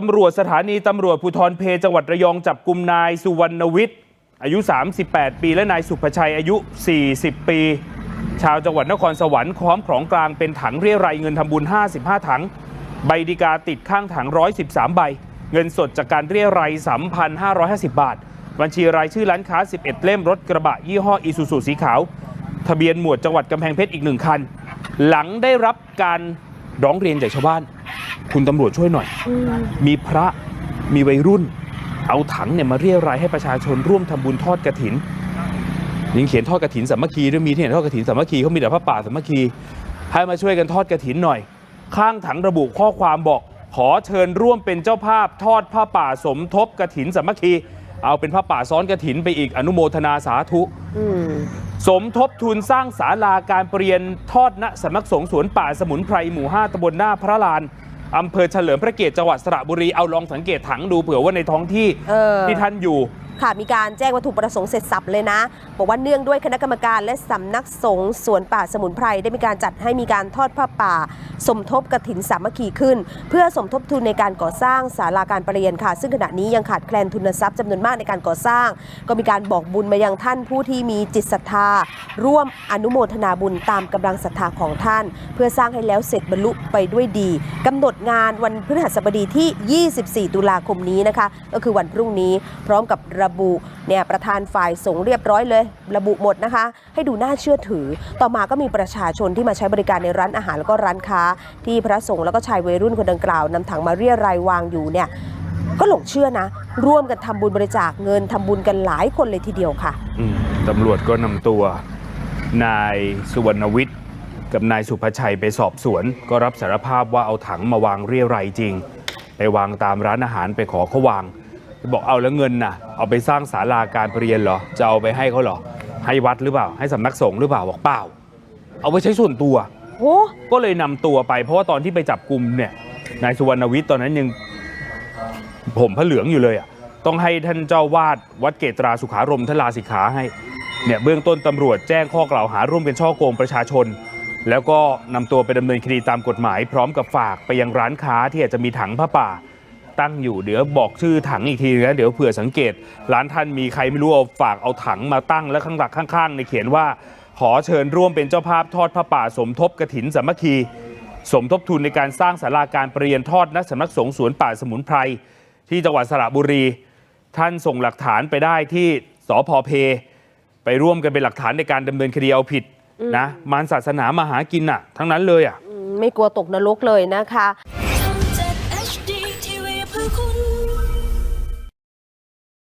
ตำรวจสถานีตำรวจภูธรเพจังหวัดระยองจับกลุ่มนายสุวรรณวิทย์อายุ 38 ปี และนายสุภชัยอายุ 40 ปี ชาวจังหวัดนครสวรรค์พร้อมของกลางเป็นถังเรียรายเงินทำบุญ 55 ถัง ใบดีกาติดข้างถัง 113 ใบ เงินสดจากการเรียราย 3,550 บาท บัญชีรายชื่อร้านค้า 11 เล่มรถกระบะยี่ห้ออีซูซูสีขาว ทะเบียนหมวดจังหวัดกำแพงเพชรอีกหนึ่งคัน หลังได้รับการร้องเรียนจากชาวบ้าน คุณตำรวจช่วยหน่อย มีพระมีวัยรุ่น เอาถังเนี่ยมาเรียรายให้ประชาชนร่วมทำบุญทอดกระถินยังเขียนทอดกระถินสามัคคีด้วยมีที่ไหนทอดกระถินสามัคคีเขามีแต่พระป่าสามัคคีให้มาช่วยกันทอดกระถินหน่อย ข้างถังระบุข้อความบอก ขอเชิญร่วมเป็นเจ้าภาพทอดผ้าป่าสมทบกระถินสามัคคี เอาเป็นผ้าป่าซ้อนกระถินไปอีกอนุโมทนาสาธุอืมสมทบทุนสร้างศาลาการเปลี่ยนทอดณสำนักสงฆ์สวนป่าสมุนไพรหมู่ 5ตำบลหน้าพระลาน อำเภอเฉลิมพระเกียรติจังหวัดสระบุรีเอาลองสังเกตถังดูเผื่อว่าในท้องที่เออที่ท่านอยู่ ค่ะมีการแจ้งวัตถุประสงค์เสร็จสับเลยนะ บอกว่าเนื่องด้วยคณะกรรมการและสำนักสงฆ์สวนป่าสมุนไพรได้มีการจัดให้มีการทอดผ้าป่า สมทบกระถินสามัคคีขึ้น เพื่อสมทบทุนในการก่อสร้างศาลาการประเรียนค่ะ ซึ่งขณะนี้ยังขาดแคลนทุนทรัพย์จำนวนมากในการก่อสร้าง ก็มีการบอกบุญมายังท่านผู้ที่มีจิตศรัทธา ร่วมอนุโมทนาบุญตามกำลังศรัทธาของท่าน เพื่อสร้างให้แล้วเสร็จบรรลุไปด้วยดีกำหนดงานวันพฤหัสบดีที่ 24 ตุลาคมนี้นะคะ ก็คือวันพรุ่งนี้พร้อมกับระบุเนี่ยประธานฝ่ายสงเรียบร้อยเลย ระบุหมดนะคะ ให้ดูน่าเชื่อถือ ต่อมาก็มีประชาชนที่มาใช้บริการในร้านอาหารแล้วก็ร้านค้า ที่พระสงฆ์แล้วก็ชายวัยรุ่นคนดังกล่าวนำถังมาเรียรายวางอยู่เนี่ยก็หลงเชื่อนะ ร่วมกันทำบุญบริจาคเงินทำบุญกันหลายคนเลยทีเดียวค่ะอืมตำรวจก็นำตัวนายสุวรรณวิทย์กับนายสุภชัยไปสอบสวน ก็รับสารภาพว่าเอาถังมาวางเรียรัยจริง ไปวางตามร้านอาหารไปขอเขาวาง บอกเอาแล้วเงินน่ะ เอาไปสร้างศาลาการประเรียนเหรอ จะเอาไปให้เขาเหรอ ให้วัดหรือเปล่า ให้สำนักสงฆ์หรือเปล่า บอกเปล่า เอาไปใช้ส่วนตัว โอ้ก็เลยนำตัวไป เพราะว่าตอนที่ไปจับกลุ่มเนี่ย นายสุวรรณวิทย์ตอนนั้นยังผมพระเหลืองอยู่เลยอะ ต้องให้ท่านเจ้าวาดวัดเกตราสุขารมท่านลาสิกขาให้ เนี่ยเบื้องต้นตำรวจแจ้งข้อกล่าวหาร่วมกันช่อโกงประชาชน แล้วก็นำตัวไปดำเนินคดีตามกฎหมาย พร้อมกับฝากไปยังร้านค้าที่อาจจะมีถังผ้าป่า ตั้งอยู่เดี๋ยวบอกชื่อถังอีกทีนะเดี๋ยวเผื่อสังเกต ร้านท่านมีใครไม่รู้เอาฝากเอาถังมาตั้งแล้วข้างหลักข้างๆในเขียนว่า ขอเชิญร่วมเป็นเจ้าภาพทอดผ้าป่าสมทบกระถินสามัคคี สมทบทุนในการสร้างศาลาการประเรียนทอดณสำนักสงฆ์สวนป่าสมุนไพรที่จังหวัดสระบุรี ท่านส่งหลักฐานไปได้ที่สพเพ ไปร่วมกันเป็นหลักฐานในการดำเนินคดีเอาผิดนะมารศาสนามาหากินน่ะ ทั้งนั้นเลยอะไม่กลัวตกนรกเลยนะคะ